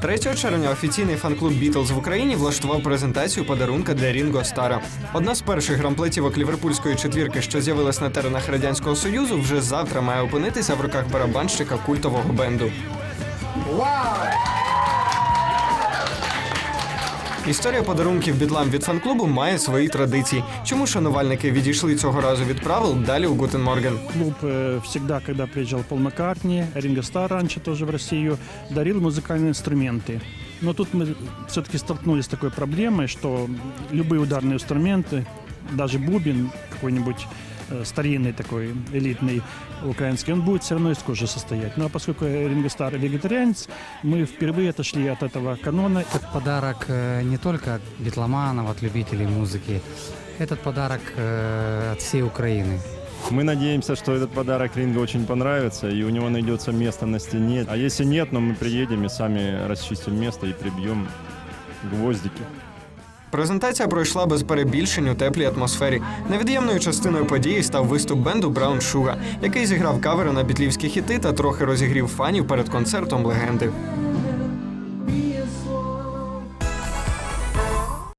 3 червня офіційний фан-клуб Бітлз в Україні влаштував презентацію подарунка для Рінго Стара. Одна з перших грамплетівок ліверпульської четвірки, що з'явилась на теренах радянського союзу, вже завтра має опинитися в руках барабанщика культового бенду. Історія подарунків бітлам від фан-клубу має свої традиції. Чому шанувальники відійшли цього разу від правил? Далі у Гутен Морген. Клуб э, всегда, когда приезжал Пол Маккартни, Ринго Стар раньше тоже в Россию, дарил музыкальные инструменты. Но тут мы все-таки столкнулись с такой проблемой, что любые ударные инструменты, даже бубен какой-нибудь э, старинный такой, элитный украинский, он будет все равно из кожи состоять. Ну а поскольку Ринго Стар вегетарианец, мы впервые отошли от этого канона. Этот подарок э, не только от битломанов, от любителей музыки. Этот подарок э, от всей Украины. Мы надеемся, что этот подарок Ринго очень понравится, и у него найдется место на стене. А если нет, но мы приедем и сами расчистим место и прибьем гвоздики. Презентація пройшла без перебільшень у теплій атмосфері. Невід'ємною частиною події став виступ бенду Браун Шуга, який зіграв кавери на бітлівські хіти та трохи розігрів фанів перед концертом легенди.